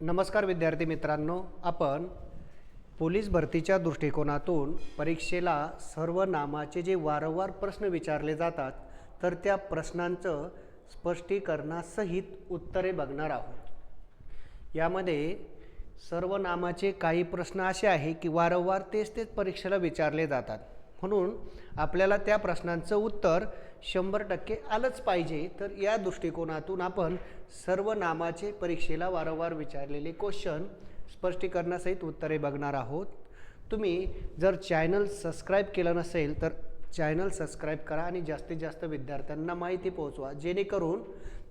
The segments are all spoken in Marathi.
नमस्कार विद्यार्थी मित्रांनो आपण पोलीस भरतीच्या दृष्टिकोनातून परीक्षेला सर्व नामाचे जे वारंवार प्रश्न विचारले जातात तर त्या प्रश्नांचं स्पष्टीकरणासहित उत्तरे बघणार आहोत. यामध्ये सर्व नामाचे काही प्रश्न असे आहे की वारंवार तेच तेच परीक्षेला विचारले जातात. म्हणून आपल्याला त्या प्रश्नांचं उत्तर शंभर टक्के आलंच पाहिजे. तर या दृष्टिकोनातून आपण सर्व नामाचे परीक्षेला वारंवार विचारलेले क्वेश्चन स्पष्टीकरणासहित उत्तरे बघणार आहोत. तुम्ही जर चॅनल सबस्क्राईब केलं नसेल तर चॅनल सबस्क्राईब करा आणि जास्तीत जास्त विद्यार्थ्यांना माहिती पोहोचवा. जेणेकरून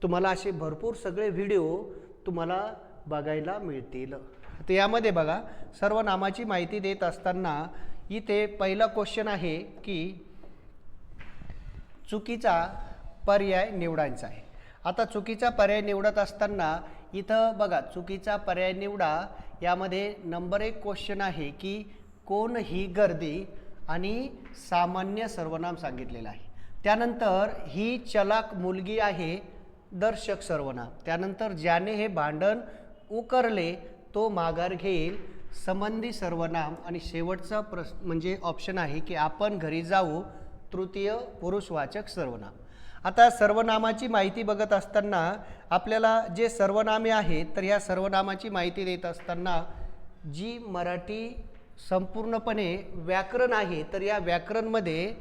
तुम्हाला असे भरपूर सगळे व्हिडिओ तुम्हाला बघायला मिळतील. तर यामध्ये बघा सर्व नामाची माहिती देत असताना इथे पहिला क्वेश्चन आहे की चुकीचा पर्याय निवडायचा आहे. आता चुकीचा पर्याय निवडत असताना इथं बघा चुकीचा पर्याय निवडा यामध्ये नंबर एक क्वेश्चन आहे की कोण ही गर्दी आणि सामान्य सर्वनाम सांगितलेलं आहे. त्यानंतर ही चलाक मुलगी आहे दर्शक सर्वनाम. त्यानंतर ज्याने हे भांडण उकरले तो माघार घेईल. संबंधी सर्वनाम आणि शेवटचा प्रश्न म्हणजे ऑप्शन आहे की आपण घरी जाऊ तृतीय पुरुषवाचक सर्वनाम. आता सर्वनामाची माहिती बघत असताना आपल्याला जे सर्वनामे आहेत तर या सर्वनामाची माहिती देत असताना जी मराठी संपूर्णपणे व्याकरण आहे तर या व्याकरणमध्ये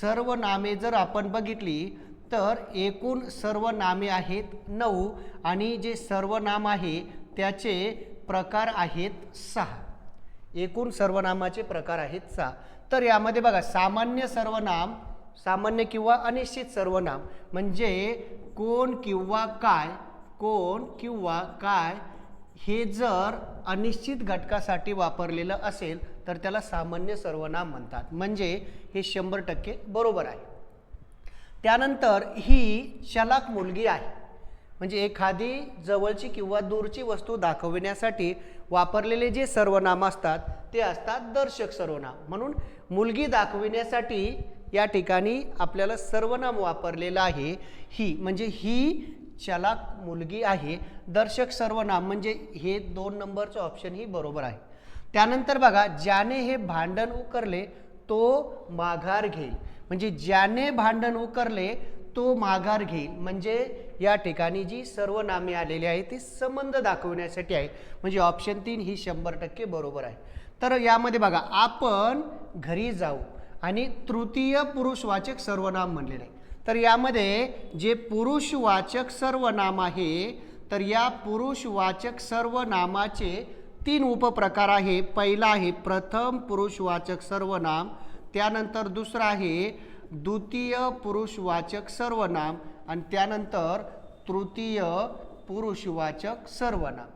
सर्वनामे जर आपण बघितली तर एकूण सर्व नामे आहेत नऊ आणि जे सर्वनाम आहे त्याचे प्रकार आहेत सहा. एकूण सर्वनामाचे प्रकार आहेत सहा तर यामध्ये बघा सामान्य सर्वनाम सामान्य किंवा अनिश्चित सर्वनाम म्हणजे कोण किंवा काय कोण किंवा काय हे जर अनिश्चित घटकासाठी वापरलेलं असेल तर त्याला सामान्य सर्वनाम म्हणतात. म्हणजे हे शंभर टक्के बरोबर आहे. त्यानंतर ही शलाक मुलगी आहे. म्हणजे एखादी जवळची किंवा दूरची वस्तू दाखविण्यासाठी वापरलेले जे सर्वनाम असतात ते असतात दर्शक सर्वनाम. म्हणून मुलगी दाखविण्यासाठी या ठिकाणी आपल्याला सर्वनाम वापरलेलं आहे. ही म्हणजे ही चलाक मुलगी आहे. दर्शक सर्वनाम म्हणजे हे दोन नंबरचं ऑप्शन ही बरोबर आहे. त्यानंतर बघा ज्याने हे भांडण उकरले तो माघार घेईल. म्हणजे ज्याने भांडण उकरले तो माघार घेईल. म्हणजे या ठिकाणी जी सर्व नामे आलेली आहे ती संबंध दाखवण्यासाठी आहे म्हणजे ऑप्शन तीन ही शंभर टक्के बरोबर आहे. तर यामध्ये बघा आपण घरी जाऊ आणि तृतीय पुरुषवाचक सर्वनाम म्हणलेलं आहे. तर यामध्ये जे पुरुषवाचक सर्वनाम आहे तर या पुरुषवाचक सर्वनामाचे तीन उपप्रकार आहे. पहिला आहे प्रथम पुरुषवाचक सर्वनाम त्यानंतर दुसरा आहे द्वितीय पुरुषवाचक सर्वनाम आणि त्यानंतर तृतीय पुरुषवाचक सर्वनाम.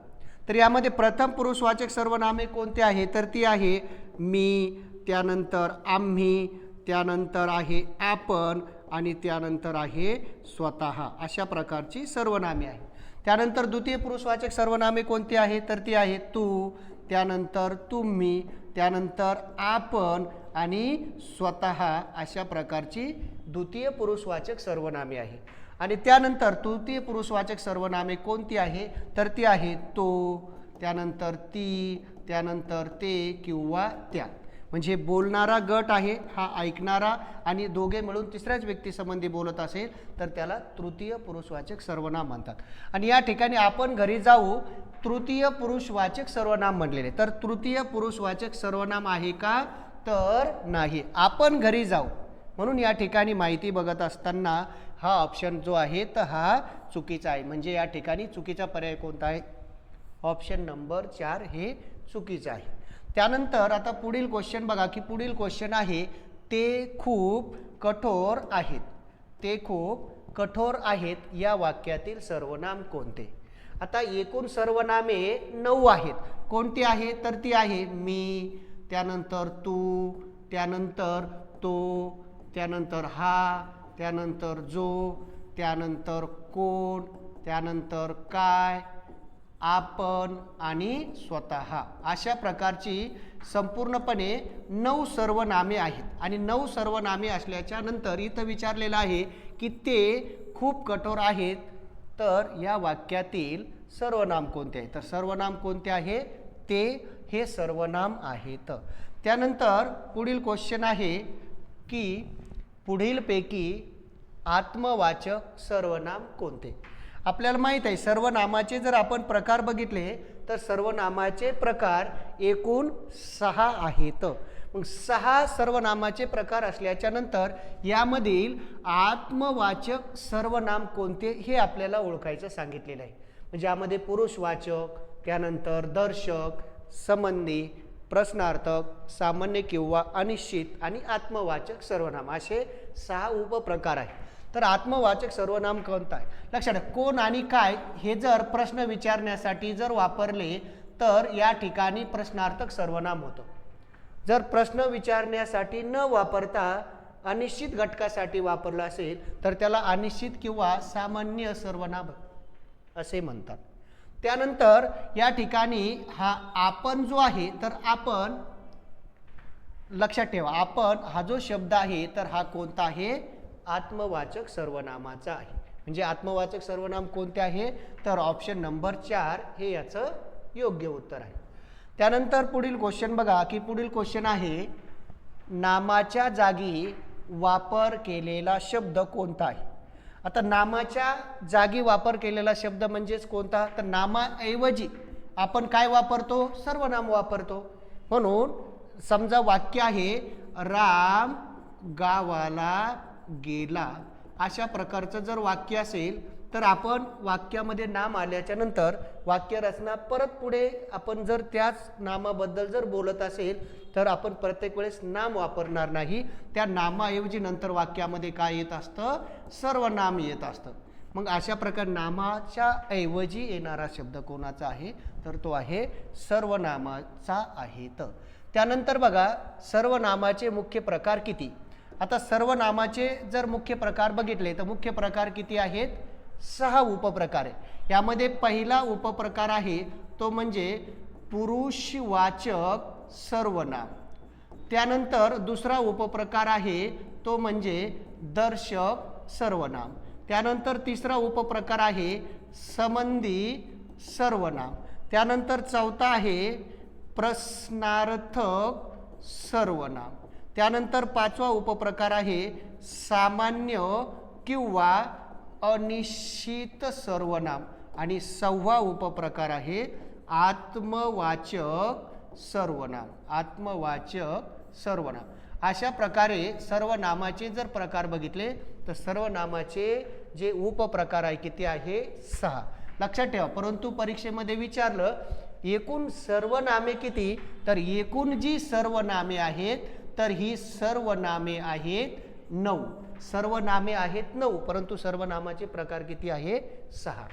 तर यामध्ये प्रथम पुरुषवाचक सर्वनामे कोणते आहे? तर ती आहे मी त्यानंतर आम्ही त्यानंतर आहे आपण आणि त्यानंतर आहे स्वतः. अशा प्रकारची सर्वनामे आहे त्यानंतर द्वितीय पुरुषवाचक सर्वनामे कोणती आहे? तर ती आहे तू त्यानंतर तुम्ही त्यानंतर आपण आणि स्वतः अशा प्रकारची द्वितीय पुरुषवाचक सर्वनामे आहे. आणि त्यानंतर तृतीय पुरुषवाचक सर्वनामे कोणती आहे? तर ती आहे तो त्यानंतर ती त्यानंतर ते किंवा त्या. म्हणजे बोलणारा गट आहे हा ऐकणारा आणि दोघे मिळून तिसऱ्याच व्यक्तीसंबंधी बोलत असेल तर त्याला तृतीय पुरुषवाचक सर्वनाम म्हणतात. आणि या ठिकाणी आपण घरी जाऊ तृतीय पुरुषवाचक सर्वनाम म्हणलेले. तर तृतीय पुरुषवाचक सर्वनाम आहे का? तर नाही. आपण घरी जाऊ. म्हणून या ठिकाणी माहिती बघत असताना हा ऑप्शन जो आहे तर हा चुकीचा आहे. म्हणजे या ठिकाणी चुकीचा पर्याय कोणता आहे? ऑप्शन नंबर चार हे चुकीचं आहे. त्यानंतर आता पुढील क्वेश्चन बघा की पुढील क्वेश्चन आहे ते खूप कठोर आहेत. ते खूप कठोर आहेत. या वाक्यातील सर्वनाम कोणते? आता एकूण सर्वनामे नऊ आहेत. कोणती आहे? तर ती आहे मी त्यानंतर तू त्यानंतर तो त्यानंतर हा त्यानंतर जो त्यानंतर कोण त्यानंतर काय आपण आणि स्वतः. अशा प्रकारची संपूर्णपणे नऊ सर्वनामे आहेत. आणि नऊ सर्वनामे असल्याच्या नंतर इथं विचारलेलं आहे की ते खूप कठोर आहेत. तर या वाक्यातील सर्वनाम कोणते आहे तर सर्वनाम कोणते आहे? ते हे सर्वनाम आहेत. त्यानंतर पुढील क्वेश्चन आहे की पुढीलपैकी आत्मवाचक सर्वनाम कोणते? आपल्याला माहीत आहे सर्वनामाचे जर आपण प्रकार बघितले तर सर्वनामाचे प्रकार एकूण सहा आहेत. मग सहा सर्वनामाचे प्रकार असल्याच्या नंतर यामधील आत्मवाचक सर्वनाम कोणते हे आपल्याला ओळखायचं सांगितलेलं आहे. म्हणजे यामध्ये पुरुषवाचक त्यानंतर दर्शक संबंधी प्रश्नार्थक सामान्य किंवा अनिश्चित आणि आत्मवाचक सर्वनाम असे सहा उपप्रकार आहेत. तर आत्मवाचक सर्वनाम कोणता आहे? लक्षात कोण आणि काय हे जर प्रश्न विचारण्यासाठी जर वापरले तर या ठिकाणी प्रश्नार्थक सर्वनाम होतं. जर प्रश्न विचारण्यासाठी न वापरता अनिश्चित घटकासाठी वापरलं असेल तर त्याला अनिश्चित किंवा सामान्य सर्वनाम असे म्हणतात. त्यानंतर या ठिकाणी हा आपण जो आहे तर आपण लक्षात ठेवा आपण हा जो शब्द आहे तर हा कोणता आहे? आत्मवाचक सर्वनामाचा आहे. म्हणजे आत्मवाचक सर्वनाम कोणते आहे? तर ऑप्शन नंबर चार हे याचं योग्य उत्तर आहे. त्यानंतर पुढील क्वेश्चन बघा की पुढील क्वेश्चन आहे नामाच्या जागी वापर केलेला शब्द कोणता आहे? आता नामाच्या जागी वापर केलेला शब्द म्हणजेच कोणता? तर नामाऐवजी आपण काय वापरतो? सर्वनाम वापरतो. म्हणून समजा वाक्य आहे राम गावाला गेला. अशा प्रकारचं जर वाक्य असेल तर आपण वाक्यामध्ये नाम आल्याच्यानंतर वाक्यरचना परत पुढे आपण जर त्याच नामाबद्दल जर बोलत असेल तर आपण प्रत्येक वेळेस नाम वापरणार नाही. त्या नामाऐवजी नंतर वाक्यामध्ये काय येत असतं? सर्वनाम येत असतं. मग अशा प्रकार नामाच्या ऐवजी येणारा शब्द कोणाचा आहे? तर तो आहे सर्वनामाचा आहे तर त्यानंतर बघा सर्वनामाचे मुख्य प्रकार किती? आता सर्वनामाचे जर मुख्य प्रकार बघितले तर मुख्य प्रकार किती आहेत? सहा उपप्रकार आहे यामध्ये पहिला उपप्रकार आहे तो म्हणजे पुरुषवाचक सर्वनाम त्यानंतर दुसरा उपप्रकार आहे तो म्हणजे दर्शक सर्वनाम त्यानंतर तिसरा उपप्रकार आहे संबंधी सर्वनाम त्यानंतर चौथा आहे प्रश्नार्थक सर्वनाम त्यानंतर पाचवा उपप्रकार आहे सामान्य किंवा अनिश्चित सर्वनाम. आणि सहावा उपप्रकार आहे आत्मवाचक सर्वनाम. आत्मवाचक सर्वनाम. अशा प्रकारे सर्वनामाचे जर प्रकार बघितले तर सर्वनामाचे जे उपप्रकार आहे किती आहे? सहा. लक्षात ठेवा परंतु परीक्षेमध्ये विचारलं एकूण सर्वनामे किती? तर एकूण जी सर्वनामे आहेत तर ही सर्वनामे आहेत नऊ. सर्वनामे आहेत नऊ परंतु सर्वनामाचे प्रकार किती आहे? सहा.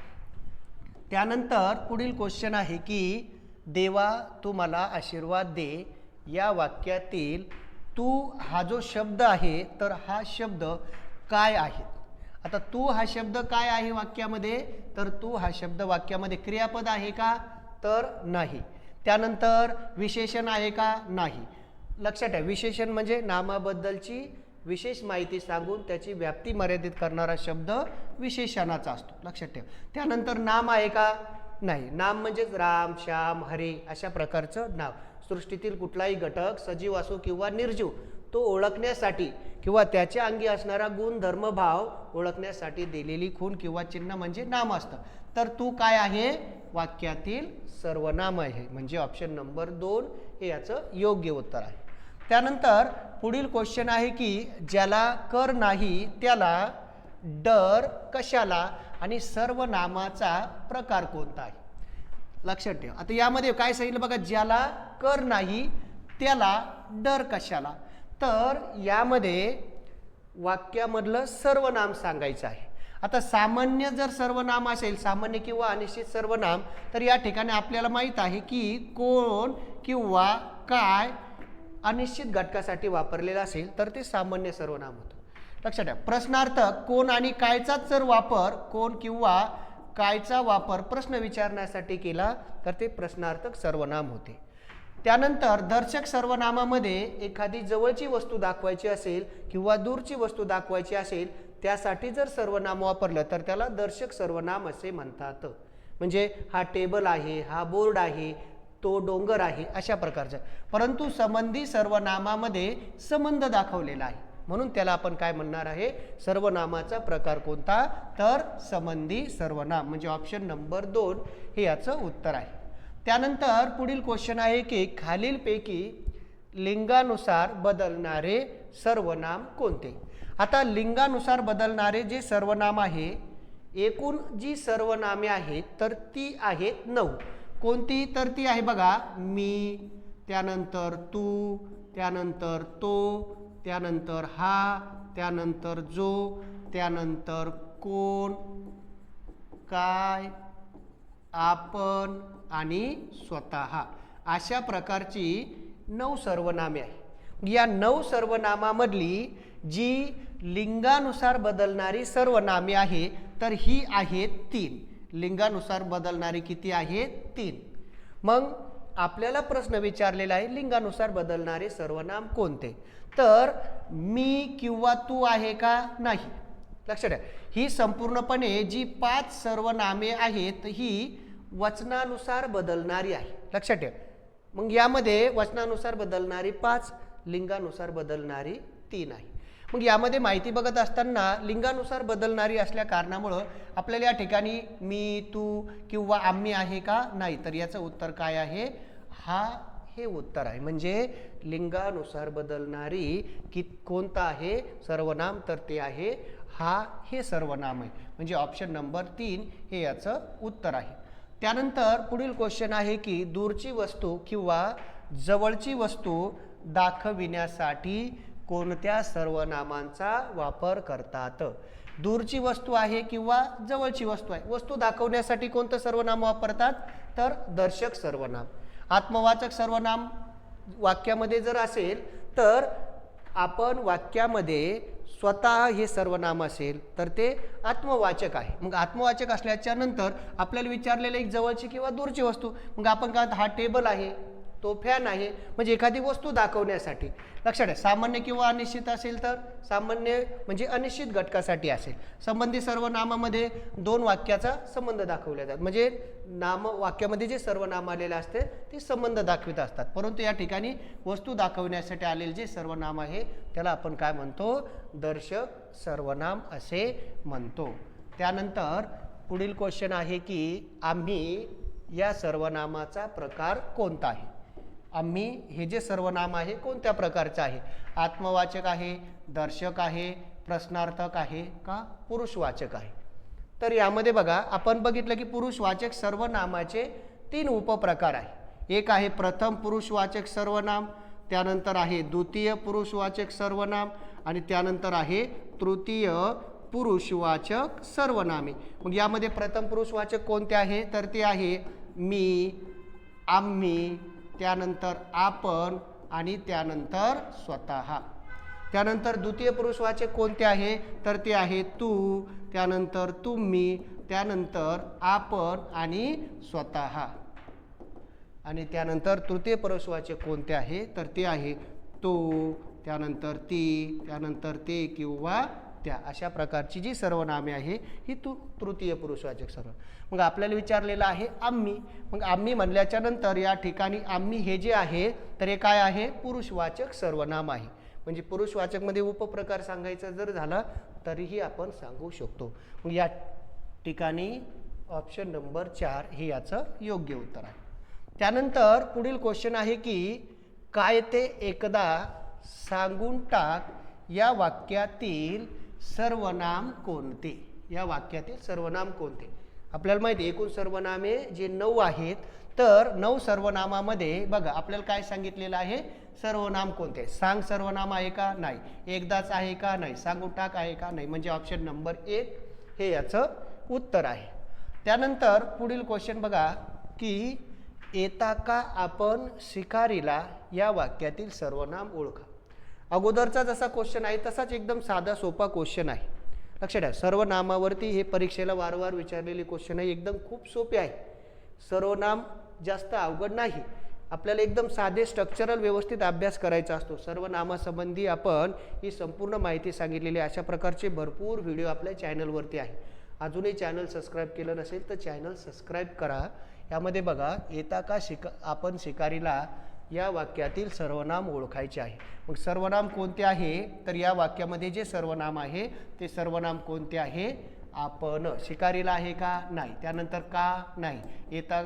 त्यानंतर पुढील क्वेश्चन आहे की देवा तू मला आशीर्वाद दे. या वाक्यातील तू हा जो शब्द आहे तर हा शब्द काय आहे? आता तू हा शब्द काय आहे वाक्यामध्ये? तर तू हा शब्द वाक्यामध्ये क्रियापद आहे का? तर नाही. त्यानंतर विशेषण आहे का? नाही. लक्षात ठेवा विशेषण म्हणजे नामाबद्दलची विशेष माहिती सांगून त्याची व्याप्ती मर्यादित करणारा शब्द विशेषणाचा असतो. लक्षात ठेवा. त्यानंतर नाम आहे का? नाही. नाम म्हणजेच राम श्याम हरे अशा प्रकारचं नाव. सृष्टीतील कुठलाही घटक सजीव असो किंवा निर्जीव तो ओळखण्यासाठी किंवा त्याच्या अंगी असणारा गुण धर्मभाव ओळखण्यासाठी दिलेली खून किंवा चिन्ह म्हणजे नाम असतं. तर तू काय आहे? वाक्यातील सर्वनाम आहे. म्हणजे ऑप्शन नंबर दोन हे याचं योग्य उत्तर आहे. त्यानंतर पुढील क्वेश्चन आहे की ज्याला कर नाही त्याला डर कशाला आणि सर्वनामाचा प्रकार कोणता आहे? लक्षात ठेवा. आता यामध्ये काय सांगितलं बघा ज्याला कर नाही त्याला डर कशाला? तर यामध्ये वाक्यामधलं सर्वनाम सांगायचं आहे. आता सामान्य जर सर्वनाम असेल सामान्य किंवा अनिश्चित सर्वनाम तर या ठिकाणी आपल्याला माहीत आहे की कोण किंवा काय अनिश्चित घटकासाठी वापरलेलं असेल तर ते सामान्य सर्वनाम होतं. लक्षात ठेवा. प्रश्नार्थक कोण आणि कायचाच जर वापर कोण किंवा कायचा वापर प्रश्न विचारण्यासाठी केला तर ते प्रश्नार्थक सर्वनाम होते. त्यानंतर दर्शक सर्वनामामध्ये एखादी जवळची वस्तू दाखवायची असेल किंवा दूरची वस्तू दाखवायची असेल त्यासाठी जर सर्वनाम वापरलं तर त्याला दर्शक सर्वनाम असे म्हणतात. म्हणजे हा टेबल आहे हा बोर्ड आहे तो डोंगर आहे अशा प्रकारचं. परंतु संबंधी सर्वनामामध्ये संबंध दाखवलेला आहे. म्हणून त्याला आपण काय म्हणणार आहे? सर्वनामाचा प्रकार कोणता? तर संबंधी सर्वनाम म्हणजे ऑप्शन नंबर दोन हे याचं उत्तर आहे. त्यानंतर पुढील क्वेश्चन आहे की खालीलपैकी लिंगानुसार बदलणारे सर्वनाम कोणते? आता लिंगानुसार बदलणारे जे सर्वनाम आहे एकूण जी सर्वनामे आहेत तर ती आहेत नऊ. कोणती तर ती आहे बघा. मी त्यानंतर तू त्यानंतर तो त्यानंतर हा त्यानंतर जो त्यानंतर कोण काय आपण आणि स्वतः. अशा प्रकारची नऊ सर्वनामे आहे. या नऊ सर्वनामामधली जी लिंगानुसार बदलणारी सर्वनामे आहे तर ही आहेत तीन. लिंगानुसार बदलणारी किती आहे? तीन. मग आपल्याला प्रश्न विचारलेला आहे लिंगानुसार बदलणारे सर्वनाम कोणते? तर मी किंवा तू आहे का? नाही. लक्षात ठेवा. ही संपूर्णपणे जी पाच सर्वनामे आहेत ही वचनानुसार बदलणारी आहे. लक्षात ठेवा. मग यामध्ये वचनानुसार बदलणारी पाच लिंगानुसार बदलणारी तीन आहे. मग यामध्ये माहिती बघत असताना लिंगानुसार बदलणारी असल्या कारणामुळं आपल्याला या ठिकाणी मी तू किंवा आम्ही आहे का नाही? तर याचं उत्तर काय आहे? हा हे उत्तर आहे. म्हणजे लिंगानुसार बदलणारी की कोणता आहे? सर्वनाम तर ते आहे. हा हे सर्वनाम आहे. म्हणजे ऑप्शन नंबर तीन हे याचं उत्तर आहे. त्यानंतर पुढील क्वेश्चन आहे की दूरची वस्तू किंवा जवळची वस्तू दाखविण्यासाठी कोणत्या सर्वनामांचा वापर करतात? दूरची वस्तू आहे किंवा जवळची वस्तू आहे? वस्तू दाखवण्यासाठी कोणतं सर्वनाम वापरतात? तर दर्शक सर्वनाम. आत्मवाचक सर्वनाम वाक्यामध्ये जर असेल तर आपण वाक्यामध्ये स्वतः हे सर्वनाम असेल तर ते आत्मवाचक आहे. मग आत्मवाचक असल्याच्या नंतर आपल्याला विचारलेलं एक जवळची किंवा दूरची वस्तू. मग आपण काय हा टेबल आहे. तो फॅन आहे म्हणजे एखादी वस्तू दाखवण्यासाठी. लक्षात आहे सामान्य किंवा अनिश्चित असेल तर सामान्य म्हणजे अनिश्चित घटकासाठी असेल. संबंधी सर्व नामामध्ये दोन वाक्याचा संबंध दाखवले जातात. म्हणजे नाम वाक्यामध्ये जे सर्व नाम आलेले असते ते संबंध दाखवित असतात. परंतु या ठिकाणी वस्तू दाखवण्यासाठी आलेले जे सर्वनाम आहे त्याला आपण काय म्हणतो? दर्शक सर्वनाम असे म्हणतो. त्यानंतर पुढील क्वेश्चन आहे की आम्ही या सर्वनामाचा प्रकार कोणता आहे? आम्ही हे जे सर्वनाम आहे कोणत्या प्रकारचं आहे? आत्मवाचक आहे दर्शक आहे प्रश्नार्थक आहे का पुरुषवाचक आहे? तर यामध्ये बघा आपण बघितलं की पुरुषवाचक सर्वनामाचे तीन उपप्रकार आहे. एक आहे प्रथम पुरुषवाचक सर्वनाम त्यानंतर आहे द्वितीय पुरुषवाचक सर्वनाम आणि त्यानंतर आहे तृतीय पुरुषवाचक सर्वनामे. मग यामध्ये प्रथम पुरुषवाचक कोणते आहे? तर ते आहे मी आम्ही त्यानंतर आपण आणि त्यानंतर स्वतः. त्यानंतर द्वितीय पुरुषवाचे कोणते आहे? तर ते आहे तू त्यानंतर तुम्ही त्यानंतर आपण आणि स्वतः. आणि त्यानंतर तृतीय पुरुषवाचे कोणते आहे? तर ते आहे तो त्यानंतर ती त्यानंतर ते किंवा त्या अशा प्रकारची जी सर्वनामे आहे ही तू तृतीय पुरुषवाचक सर्व. मग आपल्याला विचारलेलं आहे आम्ही मग आम्ही म्हणल्याच्या नंतर या ठिकाणी आम्ही हे जे आहे तर हे काय आहे? पुरुषवाचक सर्वनाम आहे. म्हणजे पुरुषवाचकमध्ये उपप्रकार सांगायचा जर झाला तरीही आपण सांगू शकतो. मग या ठिकाणी ऑप्शन नंबर चार हे याचं योग्य उत्तर आहे. त्यानंतर पुढील क्वेश्चन आहे की काय ते एकदा सांगून टाक या वाक्यातील सर्वनाम कोणते? या वाक्यातील सर्वनाम कोणते? आपल्याला माहिती आहे, एकूण सर्वनामे जे नऊ आहेत तर नऊ सर्वनामामध्ये बघा आपल्याला काय सांगितलेलं आहे? सर्वनाम कोणते? सांग सर्वनाम आहे का नाही? एकदाच आहे का नाही? सांगून टाक आहे का नाही? म्हणजे ऑप्शन नंबर एक हे याचं उत्तर आहे. त्यानंतर पुढील क्वेश्चन बघा की येता का आपण शिकारीला या वाक्यातील सर्वनाम ओळखा? अगोदरचा जसा क्वेश्चन आहे तसाच एकदम साधा सोपा क्वेश्चन आहे. लक्षात ठेवा सर्वनामावरती हे परीक्षेला वारंवार विचारलेले क्वेश्चन आहे एकदम खूप सोपे आहे. सर्वनाम जास्त अवघड नाही. आपल्याला एकदम साधे स्ट्रक्चरल व्यवस्थित अभ्यास करायचा असतो. सर्वनामासंबंधी आपण ही संपूर्ण माहिती सांगितलेली अशा प्रकारचे भरपूर व्हिडिओ आपल्या चॅनलवरती आहे. अजूनही चॅनल सबस्क्राईब केलं नसेल तर चॅनल सबस्क्राईब करा. यामध्ये बघा येता का शिक आपण शिकारीला या वाक्यातील सर्वनाम ओळखायचे आहे. मग सर्वनाम कोणते आहे? तर या वाक्यामध्ये जे सर्वनाम आहे ते सर्वनाम कोणते आहे? आपण. शिकारीला आहे का? नाही. त्यानंतर का? नाही. येता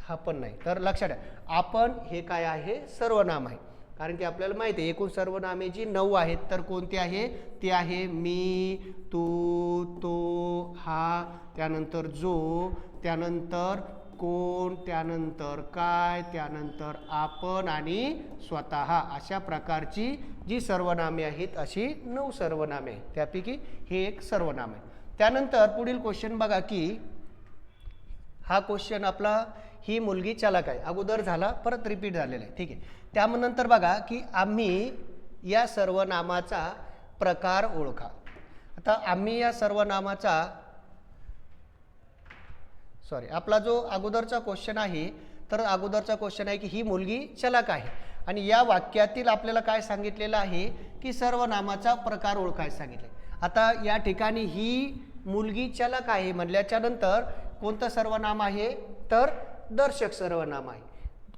हा पण नाही. तर लक्षात ठेवा. आपण हे काय आहे? सर्वनाम आहे. कारण की आपल्याला माहिती आहे एकूण सर्वनामे जी नऊ आहेत तर कोणती आहे? ती आहे मी तू तो हा त्यानंतर जो त्यानंतर कोण त्यानंतर काय त्यानंतर आपण आणि स्वतः अशा प्रकारची जी सर्वनामे आहेत अशी नऊ सर्वनामे आहेत. त्यापैकी हे एक सर्वनाम आहे. त्यानंतर पुढील क्वेश्चन बघा की हा क्वेश्चन आपला ही मुलगी चालक आहे. अगोदर झाला परत रिपीट झालेला आहे. ठीक आहे. त्यानंतर बघा की आम्ही या सर्वनामाचा प्रकार ओळखा. आता आम्ही या सर्वनामाचा सॉरी आपला जो अगोदरचा क्वेश्चन आहे तर अगोदरचा क्वेश्चन आहे की ही मुलगी चलाक आहे. आणि या वाक्यातील आपल्याला काय सांगितलेलं आहे की सर्वनामाचा प्रकार ओळखायला सांगितले. आता या ठिकाणी ही मुलगी चलक आहे म्हणल्याच्या नंतर कोणतं सर्वनाम आहे? तर दर्शक सर्वनाम आहे.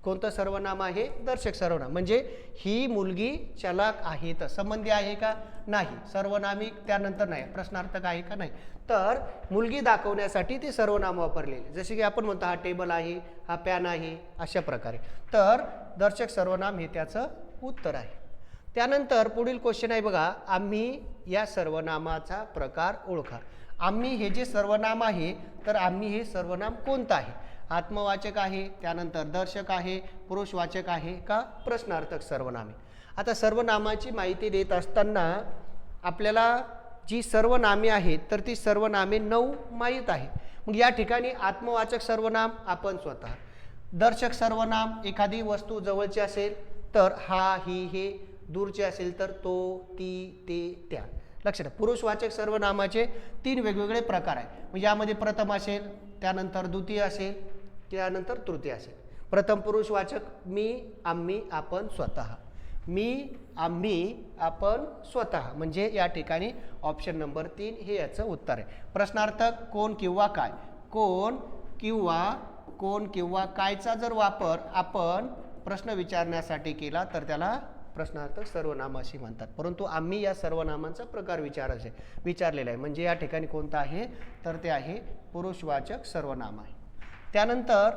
कोणतं सर्वनाम आहे? दर्शक सर्वनाम. म्हणजे ही मुलगी चलाक आहे तर संबंधी आहे का? नाही. सर्वनामी त्यानंतर नाही. प्रश्नार्थक आहे का? नाही. तर मुलगी दाखवण्यासाठी ते सर्वनाम वापरलेले. जसे की आपण म्हणतो हा टेबल आहे हा पॅन आहे अशा प्रकारे. तर दर्शक सर्वनाम हे त्याचं उत्तर आहे. त्यानंतर पुढील क्वेश्चन आहे बघा आम्ही या सर्वनामाचा प्रकार ओळखा. आम्ही हे जे सर्वनाम आहे तर आम्ही हे सर्वनाम कोणतं आहे? आत्मवाचक आहे त्यानंतर दर्शक आहे पुरुषवाचक आहे का? प्रश्नार्थक सर्वनामे. आता सर्वनामाची माहिती देत असताना आपल्याला जी सर्वनामे आहेत तर ती सर्वनामे नऊ माहीत आहे मग या ठिकाणी आत्मवाचक सर्वनाम आपण स्वतः. दर्शक सर्वनाम एखादी वस्तू जवळची असेल तर हा ही हे. दूरचे असेल तर तो ती ते त्या. लक्षात पुरुषवाचक सर्वनामाचे तीन वेगवेगळे प्रकार आहे मग यामध्ये प्रथम असेल त्यानंतर द्वितीय असेल त्यानंतर तृतीय असेल. प्रथम पुरुषवाचक मी आम्ही आपण स्वतः. मी आम्ही आपण स्वतः. म्हणजे या ठिकाणी ऑप्शन नंबर तीन हे याचं उत्तर आहे. प्रश्नार्थक कोण किंवा काय? कोण किंवा कोण किंवा कायचा जर वापर आपण प्रश्न विचारण्यासाठी केला तर त्याला प्रश्नार्थक सर्वनाम अशी म्हणतात. परंतु आम्ही या सर्वनामांचा प्रकार विचारायचे विचारलेला आहे. म्हणजे या ठिकाणी कोणतं आहे? तर ते आहे पुरुषवाचक सर्वनाम आहे. त्यानंतर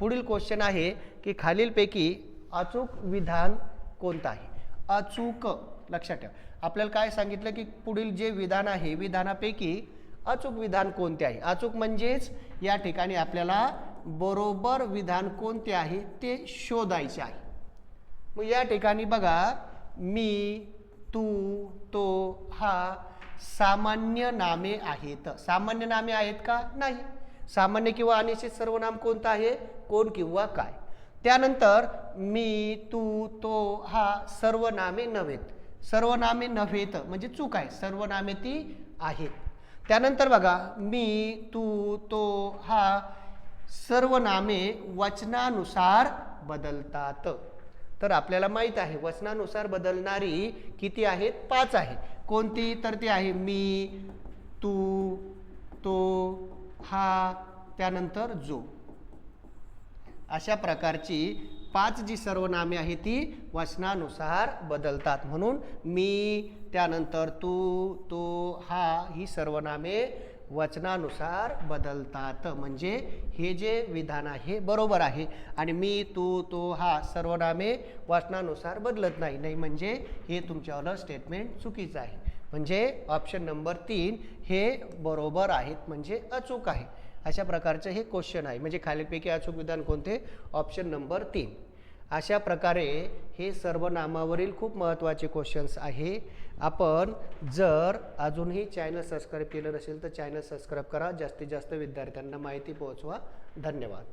पुढील क्वेश्चन आहे की खालीलपैकी अचूक विधान कोणतं आहे अचूक लक्षात ठेवा. आपल्याला काय सांगितलं की पुढील जे विधान आहे विधानापैकी अचूक विधान कोणते आहे? अचूक म्हणजेच या ठिकाणी आपल्याला बरोबर विधान कोणते आहे ते शोधायचे आहे. मग या ठिकाणी बघा मी तू तो हा सामान्य नामे आहेत. सामान्य नामे आहेत का? नाही. सामान्य किंवा अनिश्चित सर्वनाम कोणतं आहे? कोण किंवा काय? त्यानंतर मी तू तो हा सर्वनामे नव्हेत. सर्वनामे नव्हेत म्हणजे चूक आहे. सर्वनामे ती आहेत. त्यानंतर बघा मी तू तो हा सर्वनामे वचनानुसार बदलतात. तर आपल्याला माहीत आहे वचनानुसार बदलणारी किती आहेत? पाच आहे कोणती तर ती आहे मी तू तो हा त्यानंतर जो. अशा प्रकारची पाच जी सर्वनामे आहेत ती वचनानुसार बदलतात. म्हणून मी त्यानंतर तू तो हा ही सर्वनामे वचनानुसार बदलतात. म्हणजे हे जे विधान आहे बरोबर आहे. आणि मी तू तो हा सर्वनामे वचनानुसार बदलत नाही. नाही म्हणजे हे तुमच्यावालं स्टेटमेंट चुकीचं आहे. म्हणजे ऑप्शन नंबर तीन हे बरोबर आहेत म्हणजे अचूक आहे. अशा प्रकारचं हे क्वेश्चन आहे. म्हणजे खालीलपैकी अचूक विधान कोणते? ऑप्शन नंबर तीन. अशा प्रकारे हे सर्व नामावरील खूप महत्त्वाचे क्वेश्चन्स आहे. आपण जर अजूनही चॅनल सबस्क्राईब केलं नसेल तर चॅनल सबस्क्राईब करा. जास्तीत जास्त विद्यार्थ्यांना माहिती पोहोचवा. धन्यवाद.